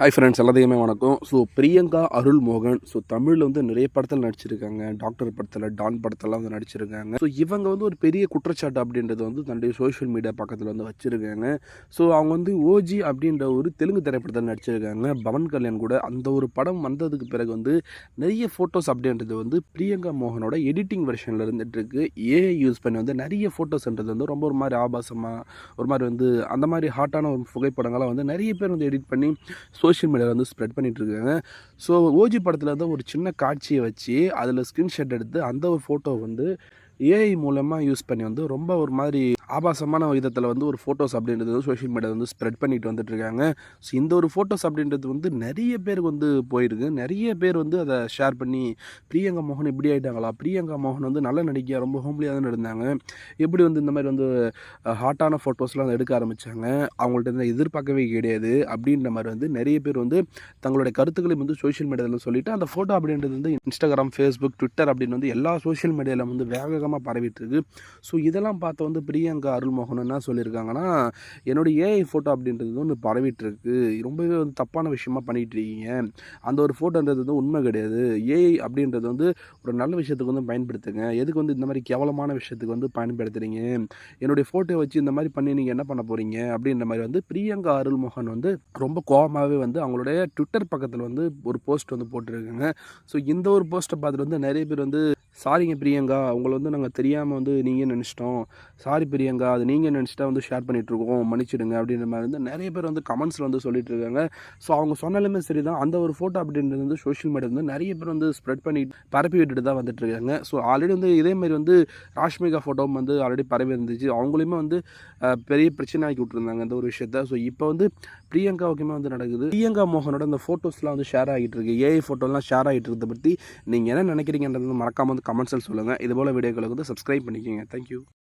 Hi friends எல்லாத்தையுமே வணக்கம். So Priyanka அருள் மோகன் ஸோ தமிழில் வந்து நிறைய படத்தில் நடிச்சிருக்காங்க. டாக்டர் படத்தில் டான் படத்தெல்லாம் வந்து நடிச்சிருக்காங்க. ஸோ இவங்க வந்து ஒரு பெரிய குற்றச்சாட்டு அப்படின்றது வந்து தன்னுடைய சோஷியல் மீடியா பக்கத்தில் வந்து வச்சுருக்காங்க. ஸோ அவங்க வந்து ஓஜி அப்படின்ற ஒரு தெலுங்கு திரைப்படத்தில் நடிச்சிருக்காங்க. பவன் கல்யாண் கூட அந்த ஒரு படம் வந்ததுக்கு பிறகு வந்து நிறைய ஃபோட்டோஸ் அப்படின்றது வந்து பிரியங்கா மோகனோட எடிட்டிங் வெர்ஷனில் இருந்துகிட்ருக்கு ஏஐ யூஸ் பண்ணி வந்து நிறைய ஃபோட்டோஸ்ன்றது வந்து ரொம்ப ஒரு மாதிரி ஆபாசமாக ஒரு மாதிரி வந்து அந்த மாதிரி ஹாட்டான ஒரு புகைப்படங்கள்லாம் வந்து நிறைய பேர் வந்து எடிட் பண்ணி ஸோ சோஷியல் மீடியாவில் வந்து ஸ்ப்ரெட் பண்ணிகிட்டு இருக்காங்க ஸோ ஓஜி படத்தில் வந்து ஒரு சின்ன காட்சியை வச்சு அதில் ஸ்க்ரீன்ஷாட் எடுத்து அந்த ஒரு ஃபோட்டோ வந்து ஏஐ மூலமாக யூஸ் பண்ணி வந்து ரொம்ப ஒரு மாதிரி ஆபாசமான விதத்தில் வந்து ஒரு ஃபோட்டோஸ் அப்படின்றது வந்து சோஷியல் மீடியா வந்து ஸ்ப்ரெட் பண்ணிட்டு வந்துட்டு இருக்காங்க. ஸோ இந்த ஒரு ஃபோட்டோஸ் அப்படின்றது வந்து நிறைய பேருக்கு வந்து போயிருக்கு. நிறைய பேர் வந்து அதை ஷேர் பண்ணி பிரியங்கா மோகன் இப்படி ஆகிட்டாங்களா பிரியங்கா மோகன் வந்து நல்ல நடிகையாக ரொம்ப ஹோம்லியாக தான் இருந்தாங்க. எப்படி வந்து இந்த மாதிரி வந்து ஹாட்டான ஃபோட்டோஸ்லாம் வந்து எடுக்க ஆரம்பித்தாங்க அவங்கள்ட்ட இருந்து எதிர்பார்க்கவே கிடையாது. அப்படின்ற மாதிரி வந்து நிறைய பேர் வந்து தங்களுடைய கருத்துக்களை வந்து சோஷியல் மீடியாவில் சொல்லிவிட்டு அந்த ஃபோட்டோ அப்படின்றது வந்து இன்ஸ்டாகிராம் ஃபேஸ்புக் ட்விட்டர் அப்படின்னு வந்து எல்லா சோஷியல் மீடியாவில் வந்து வேகமாக பரவிட்டு இருக்கு ஸோ இதெல்லாம் பார்த்து வந்து பிரியங்கா அருள்மோகன் என்ன சொல்லியிருக்காங்கன்னா என்னுடைய ஏஐ ஃபோட்டோ அப்படின்றது வந்து பரவிட்டு இருக்கு ரொம்பவே வந்து தப்பான விஷயமா பண்ணிகிட்டு இருக்கீங்க. அந்த ஒரு ஃபோட்டோன்றது வந்து உண்மை கிடையாது. ஏஐ அப்படின்றது வந்து ஒரு நல்ல விஷயத்துக்கு வந்து பயன்படுத்துங்க. எதுக்கு வந்து இந்த மாதிரி கேவலமான விஷயத்துக்கு வந்து பயன்படுத்துறீங்க? என்னுடைய ஃபோட்டோ வச்சு இந்த மாதிரி பண்ணி நீங்கள் என்ன பண்ண போகிறீங்க அப்படின்ற மாதிரி வந்து பிரியங்கா அருள்மோகன் வந்து ரொம்ப கோபமாகவே வந்து அவங்களுடைய ட்விட்டர் பக்கத்தில் வந்து ஒரு போஸ்ட் வந்து போட்டிருக்காங்க. ஸோ இந்த ஒரு போஸ்ட்டை பார்த்துட்டு வந்து நிறைய பேர் வந்து சாரிங்க பிரியங்கா உங்களை வந்து நாங்கள் தெரியாமல் வந்து நீங்கள் நினச்சிட்டோம். சாரி பிரியங்கா அது நீங்கள் நினச்சிட்டா வந்து ஷேர் பண்ணிகிட்ருக்கோம் மன்னிச்சிடுங்க அப்படின்ற மாதிரி வந்து நிறைய பேர் வந்து கமெண்ட்ஸில் வந்து சொல்லிட்டு இருக்காங்க. ஸோ அவங்க சொன்னாலுமே சரி தான் அந்த ஒரு ஃபோட்டோ அப்படின்றது வந்து சோஷியல் மீடியா வந்து நிறைய பேர் வந்து ஸ்ப்ரெட் பண்ணி பரப்பி விட்டுட்டு தான் வந்துட்டு இருக்காங்க. ஸோ ஆல்ரெடி வந்து இதே மாதிரி வந்து ராஷ்மிகா ஃபோட்டோவும் வந்து ஆல்ரெடி பரவி இருந்துச்சு. அவங்களையுமே வந்து பெரிய பிரச்சனை ஆக்கி விட்டுருந்தாங்க அந்த ஒரு விஷயத்த. ஸோ இப்போ வந்து பிரியங்காவுக்குமே வந்து நடக்குது. பிரியங்கா மோகனோட அந்த ஃபோட்டோஸ்லாம் வந்து ஷேர் ஆகிட்டு இருக்கு. ஏஐ ஃபோட்டோலாம் ஷேர் ஆகிட்டு இருக்கிறத பற்றி நீங்கள் என்ன நினைக்கிறீங்கன்றது வந்து வந்து கமெண்ட்ஸில் சொல்லுங்கள் இது போல் வீடியோக்களுக்கு வந்து சப்ஸ்கிரைப் பண்ணிக்கோங்க. தேங்க்யூ